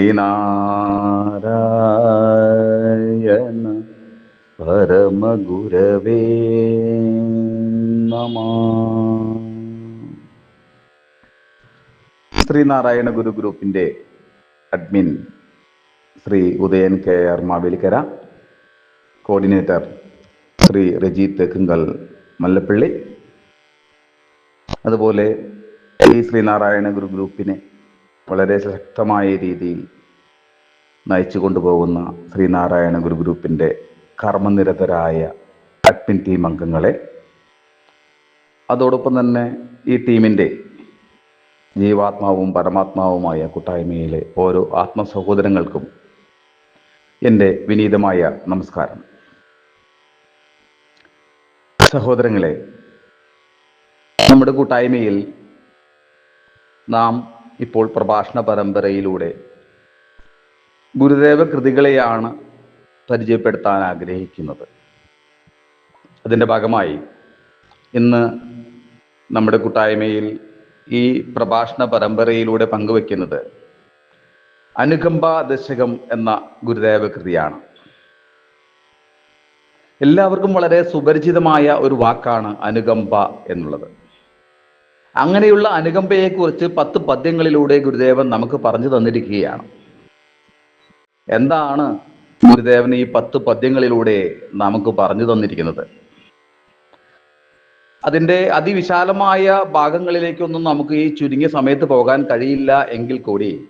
ശ്രീനാരായണ പരമഗുരവേ നമ. ശ്രീനാരായണ ഗുരു ഗ്രൂപ്പിന്റെ admin Sri Udayan K R Mavelikkara coordinator Sri Rajeeth Thekkunkal Mallappally. അതുപോലെ ഈ ശ്രീനാരായണ ഗുരു ഗ്രൂപ്പിനെ വളരെ ശക്തമായ രീതിയിൽ നയിച്ചു കൊണ്ടുപോകുന്ന ശ്രീനാരായണ ഗുരു ഗ്രൂപ്പിന്റെ കർമ്മനിരതരായ അഡ്മിൻ ടീം അംഗങ്ങളെ അതോടൊപ്പം തന്നെ ഈ ടീമിന്റെ ജീവാത്മാവും പരമാത്മാവുമായ കൂട്ടായ്മയിലെ ഓരോ ആത്മസഹോദരങ്ങൾക്കും എന്റെ വിനീതമായ നമസ്കാരം. സഹോദരങ്ങളെ നമ്മുടെ കൂട്ടായ്മയിൽ നാം ഇപ്പോൾ പ്രഭാഷണ പരമ്പരയിലൂടെ. ഗുരുദേവ കൃതികളെയാണ് പരിചയപ്പെടുത്താൻ ആഗ്രഹിക്കുന്നത്. അതിന്റെ ഭാഗമായി ഇന്ന് നമ്മുടെ കൂട്ടായ്മയിൽ ഈ പ്രഭാഷണ പരമ്പരയിലൂടെ പങ്കുവെക്കുന്നത് അനുകമ്പ ദശകം എന്ന ഗുരുദേവ കൃതിയാണ്. എല്ലാവർക്കും വളരെ സുപരിചിതമായ ഒരു വാക്കാണ് അനുകമ്പ എന്നുള്ളത്. അങ്ങനെയുള്ള അനുകമ്പയെക്കുറിച്ച് പത്ത് പദ്യങ്ങളിലൂടെ ഗുരുദേവൻ നമുക്ക് പറഞ്ഞു തന്നിരിക്കുകയാണ്. എന്താണ് ഗുരുദേവൻ ഈ പത്ത് പദ്യങ്ങളിലൂടെ നമുക്ക് പറഞ്ഞു തന്നിരിക്കുന്നത്? അതിന്റെ അതിവിശാലമായ ഭാഗങ്ങളിലേക്കൊന്നും നമുക്ക് ഈ ചുരുങ്ങിയ സമയത്ത് പോകാൻ കഴിയില്ല എങ്കിൽ കൂടി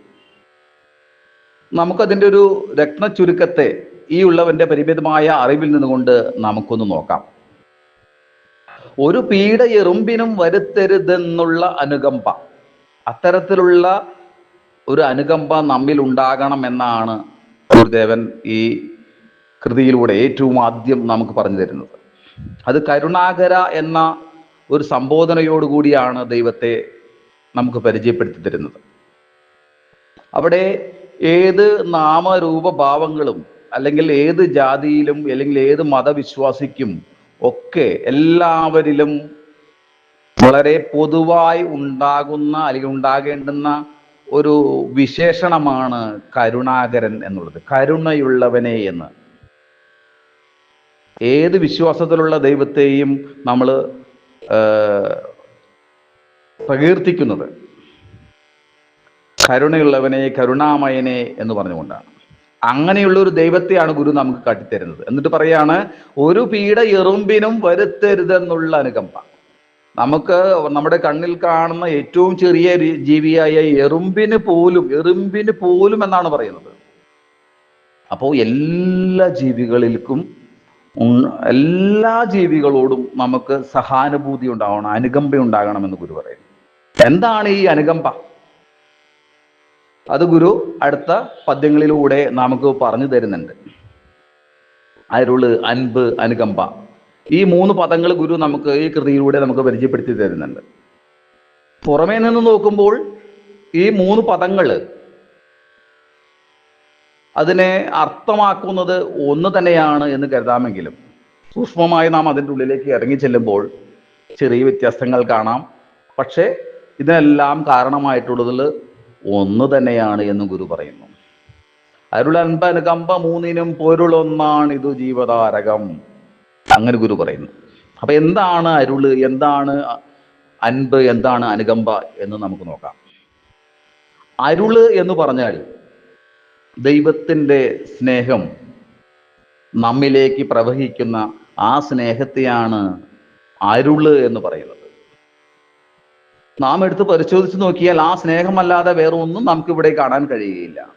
നമുക്കതിന്റെ ഒരു രത്ന ചുരുക്കത്തെ ഈ ഉള്ളവന്റെ പരിമിതമായ അറിവിൽ നിന്നുകൊണ്ട് നമുക്കൊന്ന് നോക്കാം. ഒരു പീഡ എറുമ്പിനും വരുത്തരുതെന്നുള്ള അനുകമ്പ. അത്തരത്തിലുള്ള ഒരു അനുകമ്പ നമ്മിൽ ഉണ്ടാകണം എന്നാണ് ഗുരുദേവൻ ഈ കൃതിയിലൂടെ ഏറ്റവും ആദ്യം നമുക്ക് പറഞ്ഞു തരുന്നത്. അത് കരുണാകര എന്ന ഒരു സംബോധനയോടുകൂടിയാണ് ദൈവത്തെ നമുക്ക് പരിചയപ്പെടുത്തി തരുന്നത്. അവിടെ ഏത് നാമരൂപഭാവങ്ങളും അല്ലെങ്കിൽ ഏത് ജാതിയിലും അല്ലെങ്കിൽ ഏത് മതവിശ്വാസിക്കും ഒക്കെ എല്ലാവരിലും വളരെ പൊതുവായി ഉണ്ടാകുന്ന അല്ലെങ്കിൽ ഉണ്ടാകേണ്ടുന്ന ഒരു വിശേഷണമാണ് കരുണാകരൻ എന്നുള്ളത്. കരുണയുള്ളവനെ എന്ന്. ഏത് വിശ്വാസത്തിലുള്ള ദൈവത്തെയും നമ്മൾ പ്രകീർത്തിക്കുന്നത്. കരുണയുള്ളവനെ കരുണാമയനെ എന്ന് പറഞ്ഞുകൊണ്ടാണ്. അങ്ങനെയുള്ള ഒരു ദൈവത്തെയാണ് ഗുരു നമുക്ക് കാട്ടിത്തരുന്നത്. എന്നിട്ട് പറയാണ് ഒരു പീഡ എറുമ്പിനും വരുത്തരുതെന്നുള്ള അനുകമ്പ. നമുക്ക് നമ്മുടെ കണ്ണിൽ കാണുന്ന ഏറ്റവും ചെറിയ ജീവിയായ എറുമ്പിന് പോലും എറുമ്പിന് പോലും എന്നാണ് പറയുന്നത്. അപ്പോൾ എല്ലാ ജീവികളിൽക്കും എല്ലാ ജീവികളോടും നമുക്ക് സഹാനുഭൂതി ഉണ്ടാവണം അനുകമ്പ ഉണ്ടാകണം എന്ന് ഗുരു പറയുന്നു. എന്താണ് ഈ അനുകമ്പ? അത് അടുത്ത പദ്യങ്ങളിലൂടെ നമുക്ക് പറഞ്ഞു തരുന്നുണ്ട്. അരുൾ അൻപ് അനുകമ്പ. ഈ മൂന്ന് പദങ്ങൾ ഗുരു നമുക്ക് ഈ കൃതിയിലൂടെ നമുക്ക് പരിചയപ്പെടുത്തി തരുന്നുണ്ട്. പുറമേ നിന്ന് നോക്കുമ്പോൾ ഈ മൂന്ന് പദങ്ങൾ അതിനെ അർത്ഥമാക്കുന്നത് ഒന്ന് തന്നെയാണ് എന്ന് കരുതാമെങ്കിലും സൂക്ഷ്മമായി നാം അതിന്റെ ഉള്ളിലേക്ക് ഇറങ്ങി ചെല്ലുമ്പോൾ ചെറിയ വ്യത്യാസങ്ങൾ കാണാം. പക്ഷേ ഇതിനെല്ലാം കാരണമായിട്ടുള്ളതിൽ ഒന്ന് തന്നെയാണ് എന്ന് ഗുരു പറയുന്നു. അരുളൻപനുകമ്പ മൂന്നിനും പൊരുളൊന്നാണ് ഇത് ജീവതാരകം. അങ്ങനെ ഗുരു പറയുന്നു. അപ്പൊ എന്താണ് അരുൾ? എന്താണ് അൻപ്? എന്താണ് അനുകമ്പ? എന്ന് നമുക്ക് നോക്കാം. അരുൾ എന്ന് പറഞ്ഞാൽ ദൈവത്തിന്റെ സ്നേഹം നമ്മിലേക്ക് പ്രവഹിക്കുന്ന ആ സ്നേഹത്തെയാണ് അരുൾ എന്ന് പറയുന്നത്. നാം എടുത്ത് പരിശോധിച്ച് നോക്കിയാൽ ആ സ്നേഹമല്ലാതെ വേറെ ഒന്നും നമുക്ക് ഇവിടെ കാണാൻ കഴിയുകയില്ല.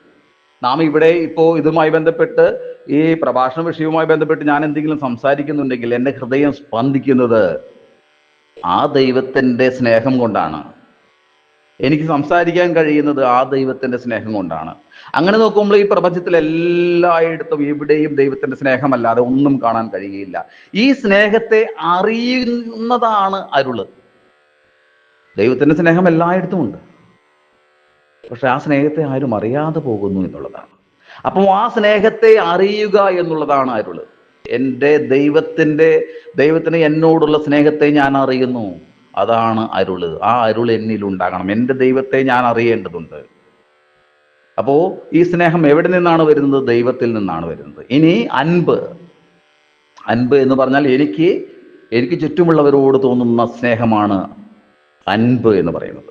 നാം ഇവിടെ ഇപ്പോൾ ഇതുമായി ബന്ധപ്പെട്ട് ഈ പ്രഭാഷണ വിഷയവുമായി ബന്ധപ്പെട്ട് ഞാൻ എന്തെങ്കിലും സംസാരിക്കുന്നുണ്ടെങ്കിൽ എന്റെ ഹൃദയം സ്പന്ദിക്കുന്നത് ആ ദൈവത്തിന്റെ സ്നേഹം കൊണ്ടാണ്. എനിക്ക് സംസാരിക്കാൻ കഴിയുന്നത് ആ ദൈവത്തിന്റെ സ്നേഹം കൊണ്ടാണ്. അങ്ങനെ നോക്കുമ്പോൾ ഈ പ്രപഞ്ചത്തിൽ എല്ലായിടത്തും എവിടെയും ദൈവത്തിന്റെ സ്നേഹമല്ലാതെ ഒന്നും കാണാൻ കഴിയുകയില്ല. ഈ സ്നേഹത്തെ അറിയുന്നതാണ് അരുൾ. ദൈവത്തിന്റെ സ്നേഹം എല്ലായിടത്തും ഉണ്ട്. പക്ഷെ ആ സ്നേഹത്തെ ആരും അറിയാതെ പോകുന്നു എന്നുള്ളതാണ്. അപ്പോൾ ആ സ്നേഹത്തെ അറിയുക എന്നുള്ളതാണ് ആരുള്ളത്? എന്റെ ദൈവത്തിന്റെ ദൈവത്തിന് എന്നോടുള്ള സ്നേഹത്തെ ഞാൻ അറിയുന്നു. അതാണ് അരുൾ. ആ അരുൾ എന്നിൽ ഉണ്ടാകണം. എന്റെ ദൈവത്തെ ഞാൻ അറിയേണ്ടതുണ്ട്. അപ്പോൾ ഈ സ്നേഹം എവിടെ നിന്നാണ് വരുന്നത്? ദൈവത്തിൽ നിന്നാണ് വരുന്നത്. ഇനി അൻപ്. അൻപ് എന്ന് പറഞ്ഞാൽ എനിക്ക് എനിക്ക് ചുറ്റുമുള്ളവരോട് തോന്നുന്ന സ്നേഹമാണ് അൻപ് എന്ന് പറയുന്നത്.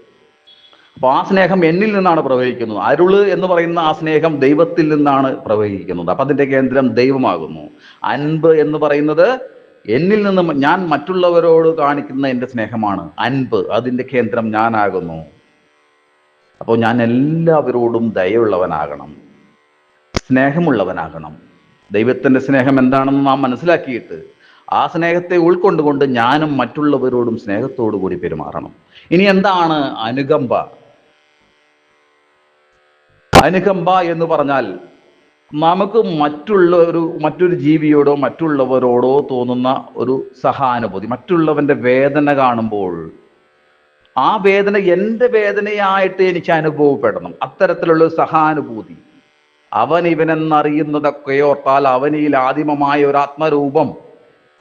അപ്പൊ ആ സ്നേഹം എന്നിൽ നിന്നാണ് പ്രവഹിക്കുന്നത്. അരുൾ എന്ന് പറയുന്ന ആ സ്നേഹം ദൈവത്തിൽ നിന്നാണ് പ്രവഹിക്കുന്നത്. അപ്പൊ അതിന്റെ കേന്ദ്രം ദൈവമാകുന്നു. അൻപ് എന്ന് പറയുന്നത് എന്നിൽ നിന്നും ഞാൻ മറ്റുള്ളവരോട് കാണിക്കുന്ന എന്റെ സ്നേഹമാണ്. അൻപ് അതിന്റെ കേന്ദ്രം ഞാനാകുന്നു. അപ്പോൾ ഞാൻ എല്ലാവരോടും ദയുള്ളവനാകണം സ്നേഹമുള്ളവനാകണം. ദൈവത്തിന്റെ സ്നേഹം എന്താണെന്ന് നാം മനസ്സിലാക്കിയിട്ട് ആ സ്നേഹത്തെ ഉൾക്കൊണ്ടുകൊണ്ട് ഞാനും മറ്റുള്ളവരോടും സ്നേഹത്തോടു കൂടി പെരുമാറണം. ഇനി എന്താണ് അനുകമ്പ? അനുകമ്പ എന്ന് പറഞ്ഞാൽ നമുക്ക് മറ്റുള്ള ഒരു മറ്റൊരു ജീവിയോടോ മറ്റുള്ളവരോടോ തോന്നുന്ന ഒരു സഹാനുഭൂതി. മറ്റുള്ളവന്റെ വേദന കാണുമ്പോൾ ആ വേദന എന്റെ വേദനയായിട്ട് എനിക്ക് അനുഭവപ്പെടണം. അത്തരത്തിലുള്ള സഹാനുഭൂതി. അവൻ ഇവനെന്നറിയുന്നതൊക്കെ ഓർത്താൽ അവനിൽ ആദിമമായ ഒരു ആത്മരൂപം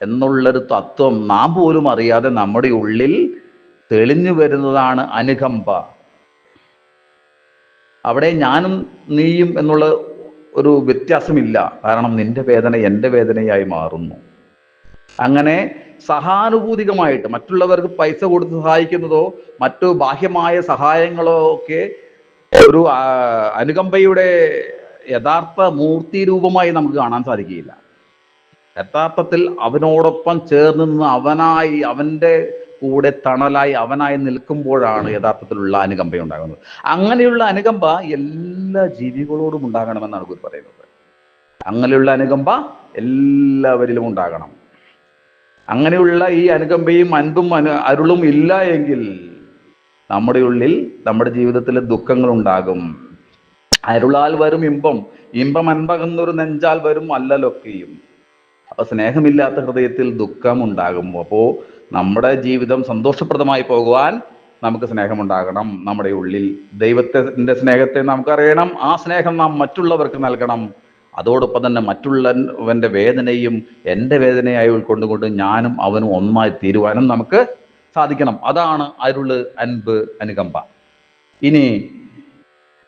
എന്നുള്ളൊരു തത്വം നാം പോലും അറിയാതെ നമ്മുടെ ഉള്ളിൽ തെളിഞ്ഞു വരുന്നതാണ് അനുകമ്പ. അവിടെ ഞാനും നീയും എന്നുള്ള ഒരു വ്യത്യാസമില്ല. കാരണം നിന്റെ വേദന എന്റെ വേദനയായി മാറുന്നു. അങ്ങനെ സഹാനുഭൂതികമായിട്ട് മറ്റുള്ളവർക്ക് പൈസ കൊടുത്ത് സഹായിക്കുന്നതോ മറ്റു ബാഹ്യമായ സഹായങ്ങളോ ഒക്കെ ഒരു അനുകമ്പയുടെ യഥാർത്ഥ മൂർത്തി രൂപമായി നമുക്ക് കാണാൻ സാധിക്കുകയില്ല. യഥാർത്ഥത്തിൽ അവനോടൊപ്പം ചേർന്ന് നിന്ന് അവനായി അവന്റെ കൂടെ തണലായി അവനായി നിൽക്കുമ്പോഴാണ് യഥാർത്ഥത്തിലുള്ള അനുകമ്പ ഉണ്ടാകുന്നത്. അങ്ങനെയുള്ള അനുകമ്പ എല്ലാ ജീവികളോടും ഉണ്ടാകണമെന്നാണ് ഗുരു പറയുന്നത്. അങ്ങനെയുള്ള അനുകമ്പ എല്ലാവരിലും ഉണ്ടാകണം. അങ്ങനെയുള്ള ഈ അനുകമ്പയും അൻപും അനു അരുളും ഇല്ല എങ്കിൽ നമ്മുടെ ഉള്ളിൽ നമ്മുടെ ജീവിതത്തിൽ ദുഃഖങ്ങൾ ഉണ്ടാകും. അരുളാൽ വരും ഇമ്പം. ഇമ്പം അൻപകുന്നൊരു നെഞ്ചാൽ വരും അല്ലലൊക്കെയും. അപ്പൊ സ്നേഹമില്ലാത്ത ഹൃദയത്തിൽ ദുഃഖം ഉണ്ടാകും. അപ്പോ നമ്മുടെ ജീവിതം സന്തോഷപ്രദമായി പോകുവാൻ നമുക്ക് സ്നേഹമുണ്ടാകണം. നമ്മുടെ ഉള്ളിൽ ദൈവത്തിന്റെ സ്നേഹത്തെ നമുക്കറിയണം. ആ സ്നേഹം നാം മറ്റുള്ളവർക്ക് നൽകണം. അതോടൊപ്പം തന്നെ മറ്റുള്ളവന്റെ വേദനയും എന്റെ വേദനയായി ഉൾക്കൊണ്ടുകൊണ്ട് ഞാനും അവനും ഒന്നായി തീരുവാനും നമുക്ക് സാധിക്കണം. അതാണ് അരുൾ അൻപ് അനുകമ്പ. ഇനി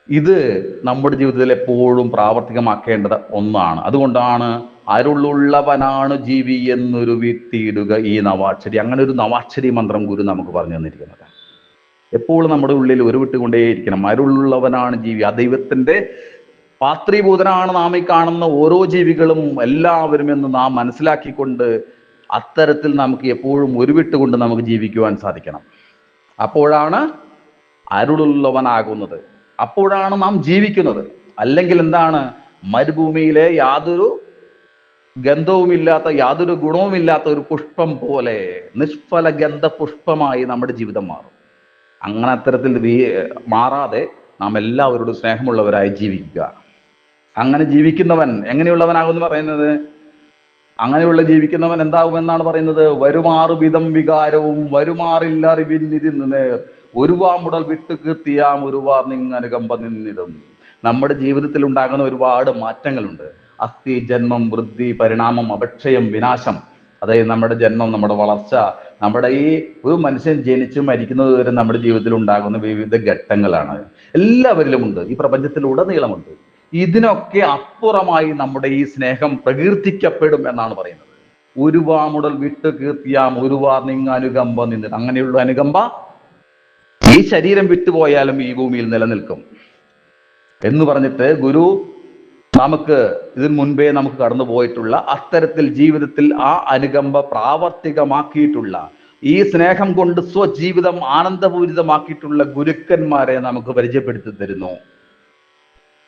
ഇത് നമ്മുടെ ജീവിതത്തിൽ എപ്പോഴും പ്രാവർത്തികമാക്കേണ്ടത് ഒന്നാണ്. അതുകൊണ്ടാണ് അരുളുള്ളവനാണ് ജീവി എന്നൊരു വിത്തിയിടുക ഈ നവാക്ഷരി. അങ്ങനെ ഒരു നവാക്ഷരി മന്ത്രം ഗുരു നമുക്ക് പറഞ്ഞു തന്നിരിക്കുന്നത്. എപ്പോഴും നമ്മുടെ ഉള്ളിൽ ഒരു ഉരുവിട്ടുകൊണ്ടേയിരിക്കണം. അരുളുള്ളവനാണ് ജീവി. ആ ദൈവത്തിന്റെ പാത്രീഭൂതനാണ് നാം ഈ കാണുന്ന ഓരോ ജീവികളും എല്ലാവരും എന്ന് നാം മനസ്സിലാക്കിക്കൊണ്ട് അത്തരത്തിൽ നമുക്ക് എപ്പോഴും ഒരു ഉരുവിട്ടുകൊണ്ട് നമുക്ക് ജീവിക്കുവാൻ സാധിക്കണം. അപ്പോഴാണ് അരുളുള്ളവനാകുന്നത്. അപ്പോഴാണ് നാം ജീവിക്കുന്നത്. അല്ലെങ്കിൽ എന്താണ്? മരുഭൂമിയിലെ യാതൊരു ഗന്ധവുമില്ലാത്ത യാതൊരു ഗുണവുമില്ലാത്ത ഒരു പുഷ്പം പോലെ നിഷ്ഫല ഗന്ധ പുഷ്പമായി നമ്മുടെ ജീവിതം മാറും. അങ്ങനെ അത്തരത്തിൽ മാറാതെ നാം എല്ലാവരോടും സ്നേഹമുള്ളവരായി ജീവിക്കുക. അങ്ങനെ ജീവിക്കുന്നവൻ എങ്ങനെയുള്ളവനാകുമെന്ന് പറയുന്നത്? അങ്ങനെയുള്ള ജീവിക്കുന്നവൻ എന്താകുമെന്നാണ് പറയുന്നത്? വരുമാറു വിധം വികാരവും വരുമാറില്ല അറിവിന്നിതിൽ നിന്ന് ഒരുവാമുടൽ വിട്ടു കീർത്തിയാം ഒരുവാർ നിങ്ങനുകമ്പ നിന്നിടും. നമ്മുടെ ജീവിതത്തിൽ ഉണ്ടാകുന്ന ഒരുപാട് മാറ്റങ്ങളുണ്ട്. അസ്ഥി ജന്മം വൃദ്ധി പരിണാമം അപക്ഷയം വിനാശം. അതായത് നമ്മുടെ ജന്മം നമ്മുടെ വളർച്ച നമ്മുടെ ഈ ഒരു മനുഷ്യൻ ജനിച്ച് മരിക്കുന്നത് വരെ നമ്മുടെ ജീവിതത്തിൽ ഉണ്ടാകുന്ന വിവിധ ഘട്ടങ്ങളാണ്. എല്ലാവരിലും ഉണ്ട് ഈ പ്രപഞ്ചത്തിലുടനീളമുണ്ട് ഇതിനൊക്കെ അപ്പുറമായി നമ്മുടെ ഈ സ്നേഹം പ്രകീർത്തിക്കപ്പെടും എന്നാണ് പറയുന്നത്. ഒരുവാമുടൽ വിട്ട് കീർത്തിയാം ഒരുവാ നിങ്ങ അനുകമ്പ നിന്ന് അങ്ങനെയുള്ള അനുകമ്പ ഈ ശരീരം വിട്ടുപോയാലും ഈ ഭൂമിയിൽ നിലനിൽക്കും. എന്ന് പറഞ്ഞിട്ട് ഗുരു നമുക്ക് ഇതിനു മുൻപേ നമുക്ക് കടന്നു പോയിട്ടുള്ള അത്തരത്തിൽ ജീവിതത്തിൽ ആ അനുകമ്പ പ്രാവർത്തികമാക്കിയിട്ടുള്ള ഈ സ്നേഹം കൊണ്ട് സ്വജീവിതം ആനന്ദപൂരിതമാക്കിയിട്ടുള്ള ഗുരുക്കന്മാരെ നമുക്ക് പരിചയപ്പെടുത്തി തരുന്നു.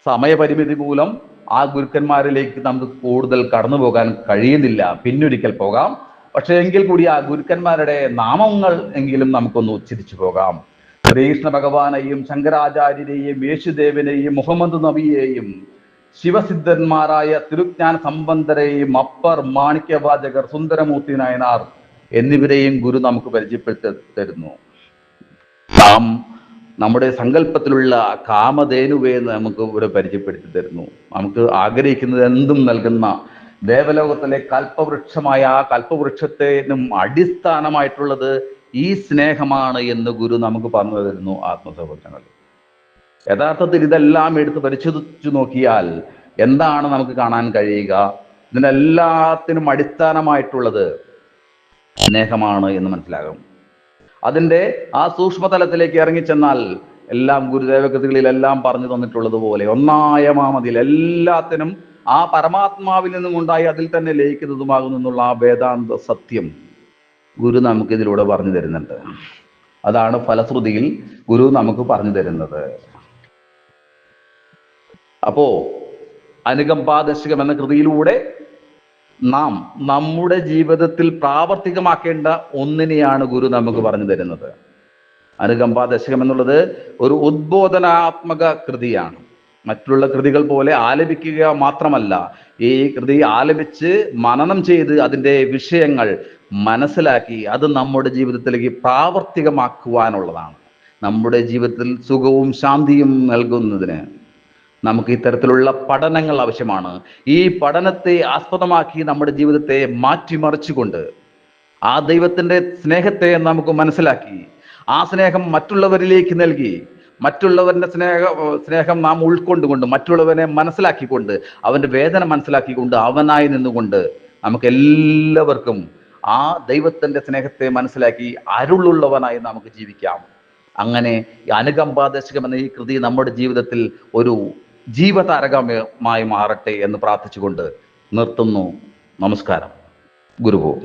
സമയപരിമിതി മൂലം ആ ഗുരുക്കന്മാരിലേക്ക് നമുക്ക് കൂടുതൽ കടന്നു പോകാൻ കഴിയുന്നില്ല. പിന്നൊരിക്കൽ പോകാം. പക്ഷേ എങ്കിൽ കൂടി ആ ഗുരുക്കന്മാരുടെ നാമങ്ങൾ എങ്കിലും നമുക്കൊന്ന് ഉച്ചരിച്ചു പോകാം. ശ്രീകൃഷ്ണ ഭഗവാനെയും ശങ്കരാചാര്യരെയും യേശുദേവനെയും മുഹമ്മദ് നബിയെയും ശിവസിദ്ധന്മാരായ തിരുജ്ഞാന സംബന്ധരെയും അപ്പർ മാണിക്യവാചകർ സുന്ദരമൂർത്തി നായനാർ എന്നിവരെയും ഗുരു നമുക്ക് പരിചയപ്പെടുത്തി തരുന്നു നാം നമ്മുടെ സങ്കല്പത്തിലുള്ള എന്ന് നമുക്ക് ഇവിടെ പരിചയപ്പെടുത്തി തരുന്നു. നമുക്ക് ആഗ്രഹിക്കുന്നത് എന്തും നൽകുന്ന ദേവലോകത്തിലെ കൽപ്പവൃക്ഷമായ ആ കൽപ്പവൃക്ഷത്തിനും അടിസ്ഥാനമായിട്ടുള്ളത് ഈ സ്നേഹമാണ് എന്ന് ഗുരു നമുക്ക് പറഞ്ഞു തരുന്നു ആത്മസഹോദരങ്ങൾ യഥാർത്ഥത്തിൽ ഇതെല്ലാം എടുത്ത് പരിശോധിച്ചു നോക്കിയാൽ എന്താണ് നമുക്ക് കാണാൻ കഴിയുക? ഇതിനെല്ലാത്തിനും അടിസ്ഥാനമായിട്ടുള്ളത് സ്നേഹമാണ് എന്ന് മനസ്സിലാകും. അതിന്റെ ആ സൂക്ഷ്മതലത്തിലേക്ക് ഇറങ്ങിച്ചെന്നാൽ എല്ലാം ഗുരുദേവകൃതികളിലെല്ലാം പറഞ്ഞു തന്നിട്ടുള്ളത് പോലെ ഒന്നായ മാമതിൽ എല്ലാത്തിനും ആ പരമാത്മാവിൽ നിന്നും ഉണ്ടായി അതിൽ തന്നെ ലയിക്കുന്നതുമാകുന്നു എന്നുള്ള ആ വേദാന്ത സത്യം ഗുരു നമുക്കിതിലൂടെ പറഞ്ഞു തരുന്നുണ്ട്. അതാണ് ഫലശ്രുതിയിൽ ഗുരു നമുക്ക് പറഞ്ഞു തരുന്നത്. അപ്പോ അനുകമ്പാദശകം എന്ന കൃതിയിലൂടെ നാം നമ്മുടെ ജീവിതത്തിൽ പ്രാവർത്തികമാക്കേണ്ട ഒന്നിനെയാണ് ഗുരു നമുക്ക് പറഞ്ഞു തരുന്നത്. അനുകമ്പാദശകം എന്നുള്ളത് ഒരു ഉദ്ബോധനാത്മക കൃതിയാണ്. മറ്റുള്ള കൃതികൾ പോലെ ആലപിക്കുക മാത്രമല്ല ഈ കൃതി ആലപിച്ച് മനനം ചെയ്ത് അതിന്റെ വിഷയങ്ങൾ മനസ്സിലാക്കി അത് നമ്മുടെ ജീവിതത്തിലേക്ക് പ്രാവർത്തികമാക്കുവാനുള്ളതാണ്. നമ്മുടെ ജീവിതത്തിൽ സുഖവും ശാന്തിയും നൽകുന്നതിന് നമുക്ക് ഇത്തരത്തിലുള്ള പഠനങ്ങൾ ആവശ്യമാണ്. ഈ പഠനത്തെ ആസ്പദമാക്കി നമ്മുടെ ജീവിതത്തെ മാറ്റിമറിച്ചുകൊണ്ട് ആ ദൈവത്തിന്റെ സ്നേഹത്തെ നമുക്ക് മനസ്സിലാക്കി ആ സ്നേഹം മറ്റുള്ളവരിലേക്ക് നൽകി മറ്റുള്ളവരുടെ സ്നേഹ സ്നേഹം നാം ഉൾക്കൊണ്ടുകൊണ്ട് മറ്റുള്ളവനെ മനസ്സിലാക്കിക്കൊണ്ട് അവന്റെ വേദന മനസ്സിലാക്കിക്കൊണ്ട് അവനായി നിന്നുകൊണ്ട് നമുക്ക് എല്ലാവർക്കും ആ ദൈവത്തിന്റെ സ്നേഹത്തെ മനസ്സിലാക്കി അരുളുള്ളവനായി നമുക്ക് ജീവിക്കാം. അങ്ങനെ അനുകമ്പാദശകം എന്ന ഈ കൃതി നമ്മുടെ ജീവിതത്തിൽ ഒരു ജീവതാരകമായി മാറട്ടെ എന്ന് പ്രാർത്ഥിച്ചുകൊണ്ട് നിർത്തുന്നു. നമസ്കാരം. ഗുരുഭോ